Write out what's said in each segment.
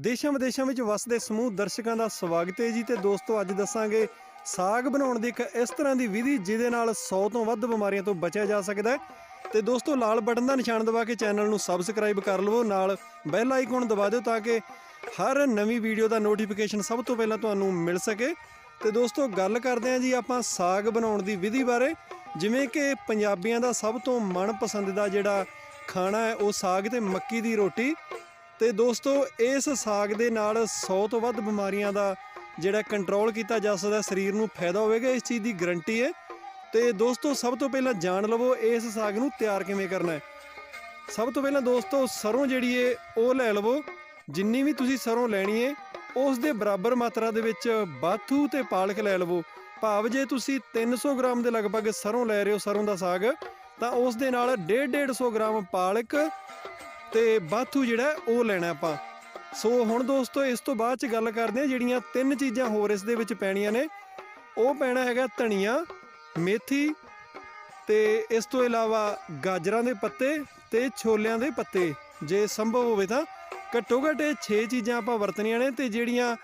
ਦੇਸ਼ਾਂ ਵਿਦੇਸ਼ਾਂ ਵਿੱਚ ਵਸਦੇ ਸਮੂਹ ਦਰਸ਼ਕਾਂ ਦਾ ਸਵਾਗਤ ਹੈ ਜੀ ਤੇ ਦੋਸਤੋ, ਅੱਜ ਦੱਸਾਂਗੇ ਸਾਗ ਬਣਾਉਣ ਦੀ ਇੱਕ ਇਸ ਤਰ੍ਹਾਂ ਦੀ ਵਿਧੀ ਜਿਹਦੇ ਨਾਲ 100 ਤੋਂ ਵੱਧ ਬਿਮਾਰੀਆਂ ਤੋਂ ਬਚਿਆ ਜਾ ਸਕਦਾ ਹੈ। ਤੇ ਦੋਸਤੋ, ਲਾਲ ਬਟਨ ਦਾ ਨਿਸ਼ਾਨ ਦਬਾ ਕੇ ਚੈਨਲ ਨੂੰ ਸਬਸਕ੍ਰਾਈਬ ਕਰ ਲਵੋ, ਨਾਲ ਬੈਲ ਆਈਕਨ ਦਬਾ ਦਿਓ ਤਾਂ ਕਿ ਹਰ ਨਵੀਂ ਵੀਡੀਓ ਦਾ ਨੋਟੀਫਿਕੇਸ਼ਨ ਸਭ ਤੋਂ ਪਹਿਲਾਂ ਤੁਹਾਨੂੰ ਮਿਲ ਸਕੇ। ਤੇ ਦੋਸਤੋ, ਗੱਲ ਕਰਦੇ ਹਾਂ ਜੀ ਆਪਾਂ ਸਾਗ ਬਣਾਉਣ ਦੀ ਵਿਧੀ ਬਾਰੇ। ਜਿਵੇਂ ਕਿ ਪੰਜਾਬੀਆਂ ਦਾ ਸਭ ਤੋਂ ਮਨਪਸੰਦ ਦਾ ਜਿਹੜਾ ਖਾਣਾ ਹੈ, ਉਹ ਸਾਗ ਤੇ ਮੱਕੀ ਦੀ ਰੋਟੀ। ਤੇ ਦੋਸਤੋ, ਇਸ ਸਾਗ ਦੇ ਨਾਲ 100 ਤੋਂ ਵੱਧ ਬਿਮਾਰੀਆਂ ਦਾ ਜਿਹੜਾ ਕੰਟਰੋਲ ਕੀਤਾ ਜਾ ਸਕਦਾ, ਸਰੀਰ ਨੂੰ ਫਾਇਦਾ ਹੋਵੇਗਾ, ਇਸ ਚੀਜ਼ ਦੀ ਗਾਰੰਟੀ ਹੈ। ਤੇ ਦੋਸਤੋ, ਸਭ ਤੋਂ ਪਹਿਲਾਂ ਜਾਣ ਲਵੋ ਇਸ ਸਾਗ ਨੂੰ ਤਿਆਰ ਕਿਵੇਂ ਕਰਨਾ ਹੈ। ਸਭ ਤੋਂ ਪਹਿਲਾਂ ਦੋਸਤੋ, ਸਰੋਂ ਜਿਹੜੀ ਏ, ਉਹ ਲੈ ਲਵੋ। ਜਿੰਨੀ ਵੀ ਤੁਸੀਂ ਸਰੋਂ ਲੈਣੀ ਏ, ਉਸ ਦੇ ਬਰਾਬਰ ਮਾਤਰਾ ਦੇ ਵਿੱਚ ਬਾਥੂ ਤੇ ਪਾਲਕ ਲੈ ਲਵੋ। ਭਾਵ ਜੇ ਤੁਸੀਂ 300 ਗ੍ਰਾਮ ਦੇ ਲਗਭਗ ਸਰੋਂ ਲੈ ਰਹੇ ਹੋ, ਸਰੋਂ ਦਾ ਸਾਗ, ਤਾਂ ਉਸ ਦੇ ਨਾਲ 1.5 150 ਗ੍ਰਾਮ ਪਾਲਕ ਤੇ ਬਾਥੂ ਜਿਹੜਾ ਉਹ ਲੈਣਾ ਆਪਾਂ। ਸੋ ਹੁਣ ਦੋਸਤੋ, ਇਸ ਤੋਂ ਬਾਅਦ ਚ ਗੱਲ ਕਰਦੇ ਆ ਜਿਹੜੀਆਂ ਤਿੰਨ ਚੀਜ਼ਾਂ ਹੋਰ ਇਸ ਦੇ ਵਿੱਚ ਪੈਣੀਆਂ ਨੇ। ਉਹ ਪੈਣਾ ਹੈਗਾ ਧਨੀਆ, ਮੇਥੀ ਤੇ ਇਸ ਤੋਂ ਇਲਾਵਾ ਗਾਜਰਾਂ ਦੇ ਪੱਤੇ ਤੇ ਛੋਲਿਆਂ ਦੇ ਪੱਤੇ। ਜੇ ਸੰਭਵ ਹੋਵੇ ਤਾਂ ਘੱਟੋ ਘੱਟ ਇਹ 6 ਚੀਜ਼ਾਂ ਆਪਾਂ ਵਰਤਣੀਆਂ ਨੇ ਤੇ ਜਿਹੜੀਆਂ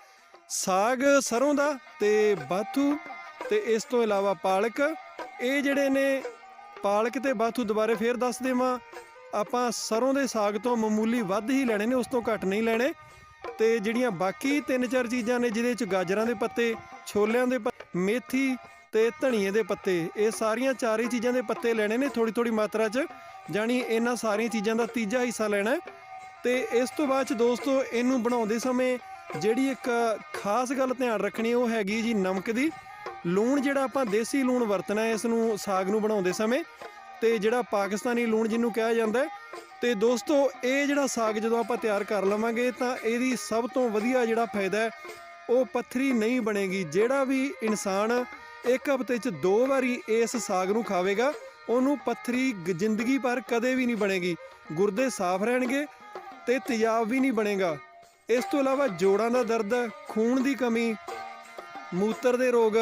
ਸਾਗ ਸਰੋਂ ਦਾ ਤੇ ਬਾਥੂ ਤੇ ਇਸ ਤੋਂ ਇਲਾਵਾ ਪਾਲਕ। ਇਹ ਜਿਹੜੇ ਨੇ ਪਾਲਕ ਤੇ ਬਾਥੂ ਦੁਬਾਰੇ ਫੇਰ ਦੱਸ ਦੇਵਾਂ। ਆਪਾਂ ਸਰੋਂ ਦੇ ਸਾਗ ਤੋਂ ਮਾਮੂਲੀ ਵੱਧ ਹੀ ਲੈਣੇ ਨੇ, ਉਸ ਤੋਂ ਘੱਟ ਨਹੀਂ ਲੈਣੇ। ਤੇ ਜਿਹੜੀਆਂ ਬਾਕੀ ਤਿੰਨ ਚਾਰ ਚੀਜ਼ਾਂ ਨੇ, ਜਿਹਦੇ ਵਿੱਚ ਗਾਜਰਾਂ ਦੇ ਪੱਤੇ, ਛੋਲਿਆਂ ਦੇ ਪ- ਮੇਥੀ ਤੇ ਧਨੀਏ ਦੇ ਪੱਤੇ, ਇਹ ਸਾਰੀਆਂ ਚਾਰੇ ਚੀਜ਼ਾਂ ਦੇ ਪੱਤੇ ਲੈਣੇ ਨੇ ਥੋੜੀ ਥੋੜੀ ਮਾਤਰਾ 'ਚ, ਜਾਣੀ ਇਹਨਾਂ ਸਾਰੀਆਂ ਚੀਜ਼ਾਂ ਦਾ ਤੀਜਾ ਹਿੱਸਾ ਲੈਣਾ ਹੈ। ਤੇ ਇਸ ਤੋਂ ਬਾਅਦ 'ਚ ਦੋਸਤੋ, ਇਹਨੂੰ ਬਣਾਉਂਦੇ ਸਮੇਂ ਜਿਹੜੀ ਇੱਕ ਖਾਸ ਗੱਲ ਧਿਆਨ ਰੱਖਣੀ ਉਹ ਹੈਗੀ ਜੀ ਨਮਕ ਦੀ। ਲੂਣ ਜਿਹੜਾ ਆਪਾਂ ਦੇਸੀ ਲੂਣ ਵਰਤਣਾ ਇਸ ਨੂੰ ਸਾਗ ਨੂੰ ਬਣਾਉਂਦੇ ਸਮੇਂ। ਤੇ ਜਿਹੜਾ ਪਾਕਿਸਤਾਨੀ ਲੂਣ ਜਿਹਨੂੰ ਕਿਹਾ ਜਾਂਦਾ ਹੈ। ਤੇ ਦੋਸਤੋ, ਇਹ ਜਿਹੜਾ ਸਾਗ ਜਦੋਂ ਆਪਾਂ ਤਿਆਰ ਕਰ ਲਵਾਂਗੇ, ਤਾਂ ਇਹਦੀ ਸਭ ਤੋਂ ਵਧੀਆ ਜਿਹੜਾ ਫਾਇਦਾ ਹੈ, ਉਹ ਪੱਥਰੀ ਨਹੀਂ ਬਣੇਗੀ। ਜਿਹੜਾ ਵੀ ਇਨਸਾਨ ਇੱਕ ਹਫ਼ਤੇ 'ਚ ਦੋ ਵਾਰੀ ਇਸ ਸਾਗ ਨੂੰ ਖਾਵੇਗਾ, ਉਹਨੂੰ ਪੱਥਰੀ ਜ਼ਿੰਦਗੀ ਭਰ ਕਦੇ ਵੀ ਨਹੀਂ ਬਣੇਗੀ। ਗੁਰਦੇ ਸਾਫ਼ ਰਹਿਣਗੇ ਤੇ ਤੇਜ਼ਾਬ ਵੀ ਨਹੀਂ ਬਣੇਗਾ। ਇਸ ਤੋਂ ਇਲਾਵਾ ਜੋੜਾਂ ਦਾ ਦਰਦ ਖੂਨ ਦੀ ਕਮੀ, ਮੂਤਰ ਦੇ ਰੋਗ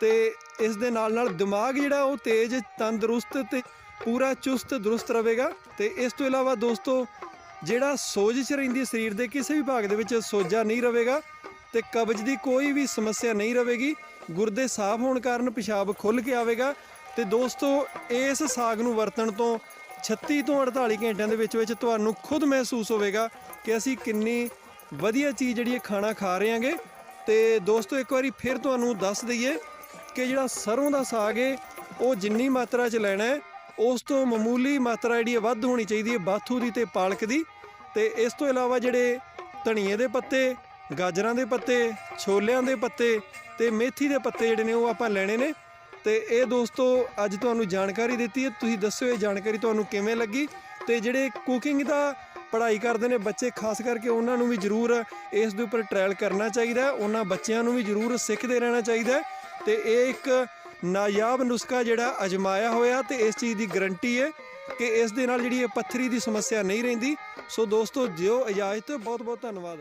ਤੇ ਇਸ ਦੇ ਨਾਲ ਨਾਲ ਦਿਮਾਗ ਜਿਹੜਾ ਉਹ ਤੇਜ਼, ਤੰਦਰੁਸਤ ਤੇ ਪੂਰਾ ਚੁਸਤ, ਦਰੁਸਤ ਰਹੇਗਾ। ਤੇ ਇਸ ਤੋਂ ਇਲਾਵਾ ਦੋਸਤੋ, ਜਿਹੜਾ ਸੋਜਸ਼ ਰਹਿੰਦੀ ਸਰੀਰ ਦੇ ਕਿਸੇ ਵੀ ਭਾਗ ਦੇ ਵਿੱਚ ਸੋਜਾ ਨਹੀਂ ਰਹੇਗਾ ਤੇ ਕਬਜ਼ ਦੀ ਕੋਈ ਵੀ ਸਮੱਸਿਆ ਨਹੀਂ ਰਹੇਗੀ। ਗੁਰਦੇ ਸਾਫ਼ ਹੋਣ ਕਾਰਨ ਪਿਸ਼ਾਬ ਖੁੱਲ ਕੇ ਆਵੇਗਾ। ਤੇ ਦੋਸਤੋ, ਇਸ ਸਾਗ ਨੂੰ ਵਰਤਣ ਤੋਂ 36 ਤੋਂ 48 ਘੰਟਿਆਂ ਦੇ ਵਿੱਚ ਵਿੱਚ ਤੁਹਾਨੂੰ ਖੁਦ ਮਹਿਸੂਸ ਹੋਵੇਗਾ ਕਿ ਅਸੀਂ ਕਿੰਨੀ ਵਧੀਆ ਚੀਜ਼ ਜਿਹੜੀ ਇਹ ਖਾਣਾ ਖਾ ਰਹੇ ਹਾਂਗੇ। ਤੇ ਦੋਸਤੋ, ਇੱਕ ਵਾਰੀ ਫਿਰ ਤੁਹਾਨੂੰ ਦੱਸ ਦਈਏ ਕਿ ਜਿਹੜਾ ਸਰੋਂ ਦਾ ਸਾਗ ਹੈ ਉਹ ਜਿੰਨੀ ਮਾਤਰਾ 'ਚ ਲੈਣਾ ਹੈ ਉਸ ਤੋਂ ਮਾਮੂਲੀ ਮਾਤਰਾ ਜਿਹੜੀ ਹੈ ਵੱਧ ਹੋਣੀ ਚਾਹੀਦੀ ਹੈ ਬਾਥੂ ਦੀ ਤੇ ਪਾਲਕ ਦੀ। ਤੇ ਇਸ ਤੋਂ ਇਲਾਵਾ ਜਿਹੜੇ ਧਨੀਏ ਦੇ ਪੱਤੇ, ਗਾਜਰਾਂ ਦੇ ਪੱਤੇ, ਛੋਲਿਆਂ ਦੇ ਪੱਤੇ ਤੇ ਮੇਥੀ ਦੇ ਪੱਤੇ ਜਿਹੜੇ ਨੇ, ਉਹ ਆਪਾਂ ਲੈਣੇ ਨੇ। ਤੇ ਇਹ ਦੋਸਤੋ, ਅੱਜ ਤੁਹਾਨੂੰ ਜਾਣਕਾਰੀ ਦਿੱਤੀ ਹੈ ਤੁਸੀਂ ਦੱਸਿਓ ਇਹ ਜਾਣਕਾਰੀ ਤੁਹਾਨੂੰ ਕਿਵੇਂ ਲੱਗੀ? ਤੇ ਜਿਹੜੇ ਕੁਕਿੰਗ ਦਾ ਪੜ੍ਹਾਈ ਕਰਦੇ ਨੇ ਬੱਚੇ, ਖਾਸ ਕਰਕੇ ਉਹਨਾਂ ਨੂੰ ਵੀ ਜ਼ਰੂਰ ਇਸ ਦੇ ਉੱਪਰ ਟ੍ਰਾਇਲ ਕਰਨਾ ਚਾਹੀਦਾ ਉਹਨਾਂ ਬੱਚਿਆਂ ਨੂੰ ਵੀ ਜ਼ਰੂਰ ਸਿੱਖਦੇ ਰਹਿਣਾ ਚਾਹੀਦਾ ਤੇ ਇਹ ਇੱਕ ਨਾਯਾਬ ਨੁਸਖਾ ਜਿਹੜਾ ਅਜਮਾਇਆ ਹੋਇਆ ਤੇ ਇਸ ਚੀਜ਼ ਦੀ ਗਾਰੰਟੀ ਹੈ ਕਿ ਇਸ ਦੇ ਨਾਲ ਜਿਹੜੀ ਇਹ ਪੱਥਰੀ ਦੀ ਸਮੱਸਿਆ ਨਹੀਂ ਰਹਿੰਦੀ। ਸੋ ਦੋਸਤੋ ਜਿਓ ਇਜਾਜ਼ਤ। ਬਹੁਤ ਬਹੁਤ ਧੰਨਵਾਦ।